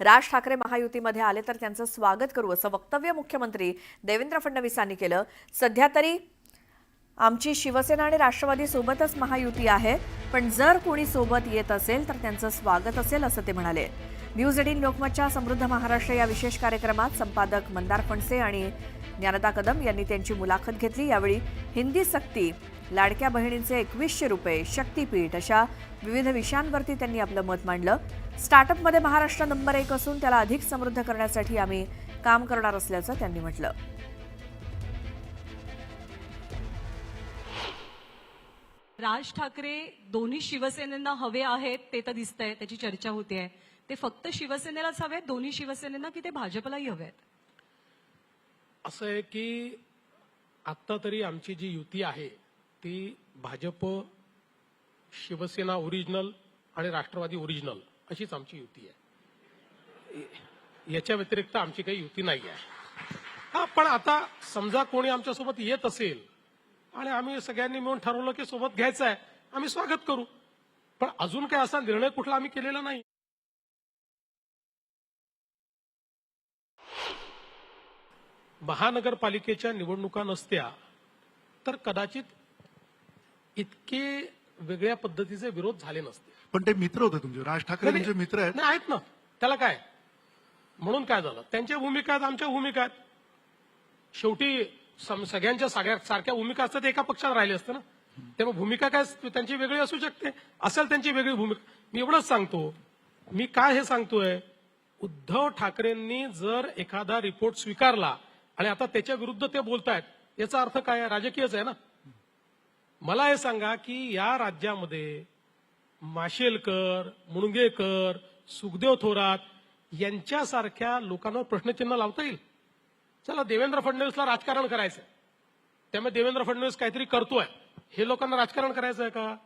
राज ठाकरे महायुतीमध्ये आले तर त्यांचं स्वागत करू असं वक्तव्य मुख्यमंत्री देवेंद्र फडणवीसांनी केलं. सध्या तरी आमची शिवसेना आणि राष्ट्रवादी सोबतच महायुती आहे पण जर कोणी सोबत येत असेल तर त्यांचं स्वागत असेल असं ते म्हणाले. न्यूज एटीन लोकमतच्या समृद्ध महाराष्ट्र या विशेष कार्यक्रमात संपादक मंदार फणसे आणि ज्ञानदा कदम यांनी त्यांची मुलाखत घेतली. यावेळी हिंदी सक्ती लाडक्या बहिणींचे एकवीसशे रुपये शक्तीपीठ अशा विविध विषयांवरती त्यांनी आपलं मत मांडलं. स्टार्टअपमध्ये महाराष्ट्र नंबर एक असून त्याला अधिक समृद्ध करण्यासाठी आम्ही काम करणार असल्याचं त्यांनी म्हटलं. राज ठाकरे दोन्ही शिवसेनेना हवे आहेत ते तर दिसतंय त्याची चर्चा होते ते फक्त शिवसेनेलाच हवे दोन्ही शिवसेनेना की ते भाजपलाही हवे आहेत असं आहे की आत्ता तरी आमची जी युती आहे ती भाजप शिवसेना ओरिजिनल आणि राष्ट्रवादी ओरिजिनल. अशीच आमची युती आहे. याच्या व्यतिरिक्त आमची काही युती नाही आहे हा पण आता समजा कोणी आमच्यासोबत येत असेल आणि आम्ही सगळ्यांनी मिळून ठरवलं की सोबत घ्यायचं आहे आम्ही स्वागत करू. पण अजून काय असा निर्णय कुठला आम्ही केलेला नाही. महानगरपालिकेच्या निवडणुका नसत्या तर कदाचित इतके वेगळ्या पद्धतीचे विरोध झाले नसते. पण ते मित्र होते तुमचे. राज ठाकरे तुमचे मित्र आहेत. नाही आहेत ना. त्याला काय? म्हणून काय झालं? त्यांच्या भूमिका आहेत आमच्या भूमिका आहेत. शेवटी सगळ्यांच्या सगळ्या सारख्या भूमिका असतात ते एका पक्षात राहिले असते ना. त्यामुळे भूमिका काय त्यांची वेगळी असू शकते. असेल त्यांची वेगळी भूमिका. मी एवढंच सांगतो. मी काय हे सांगतोय? उद्धव ठाकरेंनी जर एखादा रिपोर्ट स्वीकारला आणि आता त्याच्या विरुद्ध ते बोलतायत याचा अर्थ काय आहे? राजकीयच आहे ना. मला हे सांगा की या राज्यामध्ये माशेलकर मुणगेकर सुखदेव थोरात यांच्यासारख्या लोकांवर प्रश्नचिन्ह लावता येईल? चला देवेंद्र फडणवीसला राजकारण करायचंय. त्यामुळे देवेंद्र फडणवीस काहीतरी करतोय. हे लोकांना राजकारण करायचं आहे का?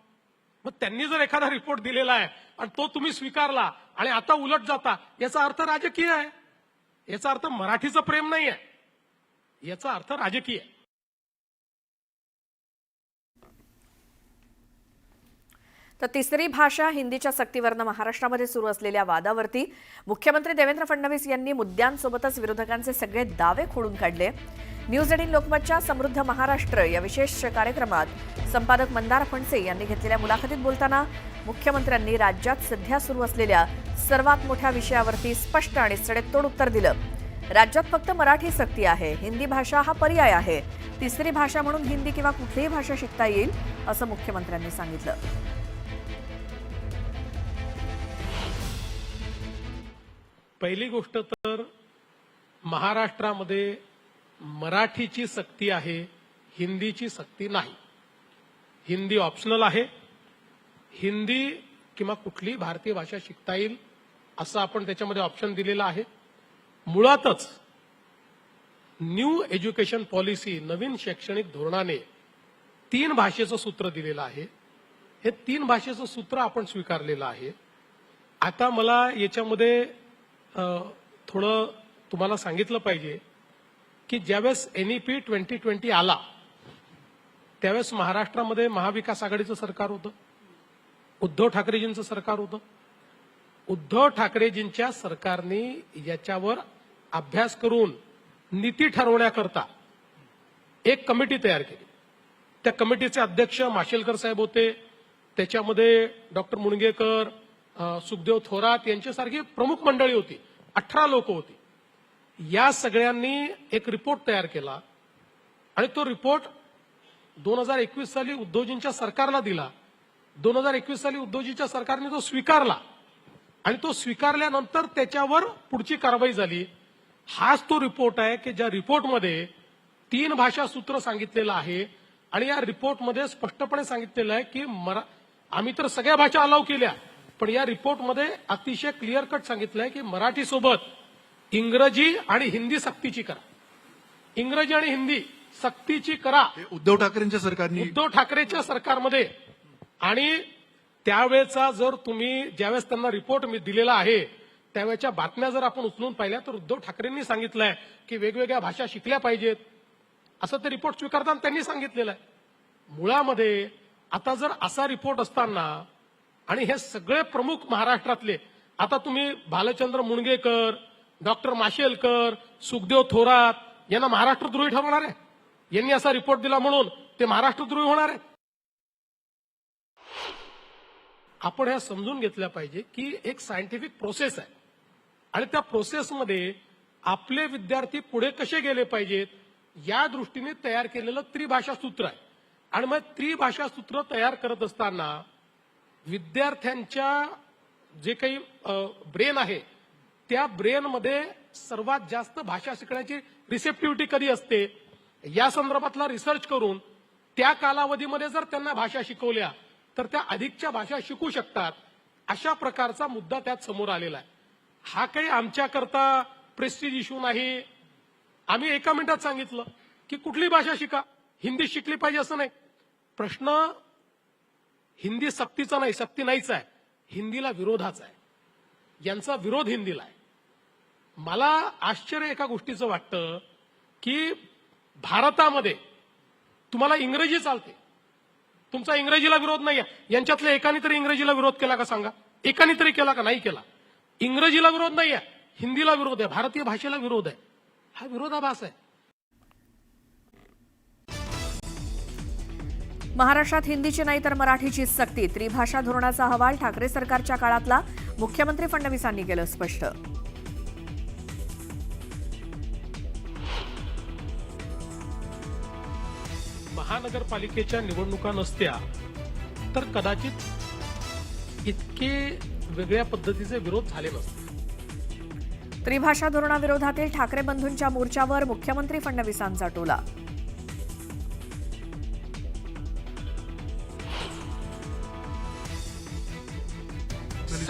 मग त्यांनी जर एखादा रिपोर्ट दिलेला आहे आणि तो तुम्ही स्वीकारला आणि आता उलट जाता याचा अर्थ राजकीय आहे. याचा अर्थ मराठीचं प्रेम नाही आहे याचा अर्थ राजकीय आहे. तर तिसरी भाषा हिंदीच्या सक्तीवरनं महाराष्ट्रामध्ये सुरू असलेल्या वादावरती मुख्यमंत्री देवेंद्र फडणवीस यांनी मुद्द्यांसोबतच विरोधकांचे सगळे दावे खोडून काढले. न्यूज एटीन लोकमतच्या समृद्ध महाराष्ट्र या विशेष कार्यक्रमात संपादक मंदार फणसे यांनी घेतलेल्या मुलाखतीत बोलताना मुख्यमंत्र्यांनी राज्यात सध्या सुरू असलेल्या सर्वात मोठ्या विषयावरती स्पष्ट आणि सडेतोड उत्तर दिलं. राज्यात फक्त मराठी सक्ती आहे हिंदी भाषा हा पर्याय आहे. तिसरी भाषा म्हणून हिंदी किंवा कुठलीही भाषा शिकता येईल असं मुख्यमंत्र्यांनी सांगितलं. पहिली गोष्ट तर महाराष्ट्रामध्ये मराठीची सक्ती आहे हिंदीची सक्ती नाही. हिंदी ऑप्शनल आहे. हिंदी किंवा कुठली भारतीय भाषा शिकता येईल असं आपण त्याच्यामध्ये ऑप्शन दिलेलं आहे. मुळातच न्यू एज्युकेशन पॉलिसी नवीन शैक्षणिक धोरणाने तीन भाषेचं सूत्र दिलेलं आहे. हे तीन भाषेचं सूत्र आपण स्वीकारलेलं आहे. आता मला याच्यामध्ये थोडं तुम्हाला सांगितलं पाहिजे की ज्यावेळेस एनईपी ट्वेंटी ट्वेंटी आला त्यावेळेस महाराष्ट्रामध्ये महाविकास आघाडीचं सरकार होतं उद्धव ठाकरेजींचं सरकार होतं. उद्धव ठाकरेजींच्या सरकारने याच्यावर अभ्यास करून नीती ठरवण्याकरता एक कमिटी तयार केली. त्या कमिटीचे अध्यक्ष माशेलकर साहेब होते त्याच्यामध्ये डॉक्टर मुणगेकर सुखदेव थोरात यांच्यासारखी प्रमुख मंडळी होती. अठरा लोक होती. या सगळ्यांनी एक रिपोर्ट तयार केला आणि तो रिपोर्ट दोन हजार एकवीस साली उद्धवजींच्या सरकारला दिला. दोन हजार एकवीस साली उद्धवजीच्या सरकारने तो स्वीकारला आणि तो स्वीकारल्यानंतर त्याच्यावर पुढची कारवाई झाली. हाच तो रिपोर्ट आहे की ज्या रिपोर्टमध्ये तीन भाषा सूत्र सांगितलेलं आहे आणि या रिपोर्टमध्ये स्पष्टपणे सांगितलेलं आहे की मरा आम्ही तर सगळ्या भाषा अलाव केल्या. पण या रिपोर्टमध्ये अतिशय क्लिअर कट सांगितलं आहे की मराठी सोबत इंग्रजी आणि हिंदी सक्तीची करा. इंग्रजी आणि हिंदी सक्तीची करा. उद्धव ठाकरेंच्या सरकारने उद्धव ठाकरेच्या सरकारमध्ये. आणि त्यावेळेचा जर तुम्ही ज्यावेळेस त्यांना रिपोर्ट मी दिलेला आहे त्यावेळेच्या बातम्या जर आपण उचलून पाहिल्या तर उद्धव ठाकरेंनी सांगितलंय की वेगवेगळ्या भाषा शिकल्या पाहिजेत. असं ते रिपोर्ट स्वीकारताना त्यांनी सांगितलेलं आहे. मुळामध्ये आता जर असा रिपोर्ट असताना आणि हे सगळे प्रमुख महाराष्ट्रातले. आता तुम्ही भालचंद्र मुणगेकर डॉक्टर माशेलकर सुखदेव थोरात यांना महाराष्ट्रद्रोही ठरवणार आहे. यांनी असा रिपोर्ट दिला म्हणून ते महाराष्ट्रद्रोही होणार आहे. आपण ह्या समजून घेतल्या पाहिजे की एक सायंटिफिक प्रोसेस आहे. आणि त्या प्रोसेसमध्ये आपले विद्यार्थी पुढे कसे गेले पाहिजेत या दृष्टीने तयार केलेलं त्रिभाषा सूत्र आहे. आणि मग त्रिभाषा सूत्र तयार करत असताना विद्यार्थ्यांच्या जे काही ब्रेन आहे त्या ब्रेनमध्ये सर्वात जास्त भाषा शिकण्याची रिसेप्टिव्हिटी कधी असते? या संदर्भातला रिसर्च करून त्या कालावधीमध्ये जर त्यांना भाषा शिकवल्या तर त्या अधिकच्या भाषा शिकू शकतात. अशा प्रकारचा मुद्दा त्यात समोर आलेला आहे. हा काही आमच्याकरता प्रेस्टिज इश्यू नाही. आम्ही एका मिनिटात सांगितलं की कुठली भाषा शिका? हिंदी शिकली पाहिजे असं नाही. प्रश्न हिंदी सक्तीचा नाही सक्ती नाहीच आहे. हिंदीला विरोधाचा आहे. यांचा विरोध हिंदीला आहे. मला आश्चर्य एका गोष्टीचं वाटतं की भारतामध्ये तुम्हाला इंग्रजी चालते. तुमचा इंग्रजीला विरोध नाही आहे. यांच्यातल्या एकाने तरी इंग्रजीला विरोध केला का सांगा? एकाने तरी केला का नाही केला? इंग्रजीला विरोध नाही आहे. हिंदीला विरोध आहे. भारतीय भाषेला विरोध आहे. हा विरोधाभास आहे. महाराष्ट्रात हिंदीची नाही तर मराठीची सक्ती. त्रिभाषा धोरणाचा अहवाल ठाकरे सरकारच्या काळातला. मुख्यमंत्री फडणवीसांनी केलं स्पष्ट. महानगरपालिकेच्या निवडणुका नसत्या तर कदाचित इतके वेगळ्या पद्धतीचे विरोध झाले नसते. त्रिभाषा धोरणाविरोधातील ठाकरे बंधूंच्या मोर्चावर मुख्यमंत्री फडणवीसांचा टोला.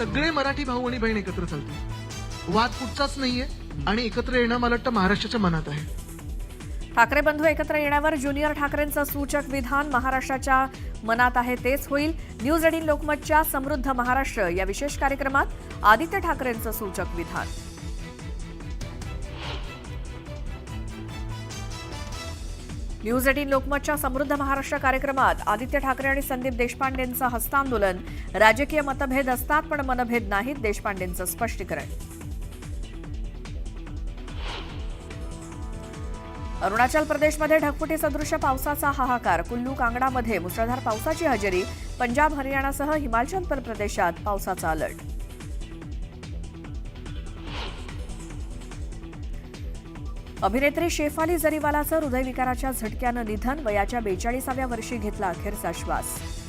सगळे मराठी भाऊ आणि बहीण एकत्र चालतील. वाद कुठचाच नाहीये आणि एकत्र येणं मला वाटतं महाराष्ट्राच्या मनात आहे. ठाकरे बंधू एकत्र येण्यावर ज्युनियर ठाकरेंचं सूचक विधान महाराष्ट्राच्या मनात आहे तेच होईल. न्यूज एटीन लोकमतच्या समृद्ध महाराष्ट्र या विशेष कार्यक्रमात आदित्य ठाकरेंचं सूचक विधान. न्यूज एटीन लोकमतच्या समृद्ध महाराष्ट्र कार्यक्रमात आदित्य ठाकरे आणि संदीप देशपांडेंचं हस्तांदोलन. राजकीय मतभेद असतात पण मनभेद नाहीत देशपांडेंचं स्पष्टीकरण. अरुणाचल प्रदेशमध्ये ढगफुटी सदृश्य पावसाचा हाहाकार. कुल्लू कांगडामध्ये मुसळधार पावसाची हजेरी. पंजाब हरियाणासह हिमाचल प्रदेशात पावसाचा अलर्ट. अभिनेत्री शेफाली जरीवालाचं हृदयविकाराच्या झटक्यानं निधन वयाच्या बेचाळीसाव्या वर्षी घेतला अखेरचा श्वास.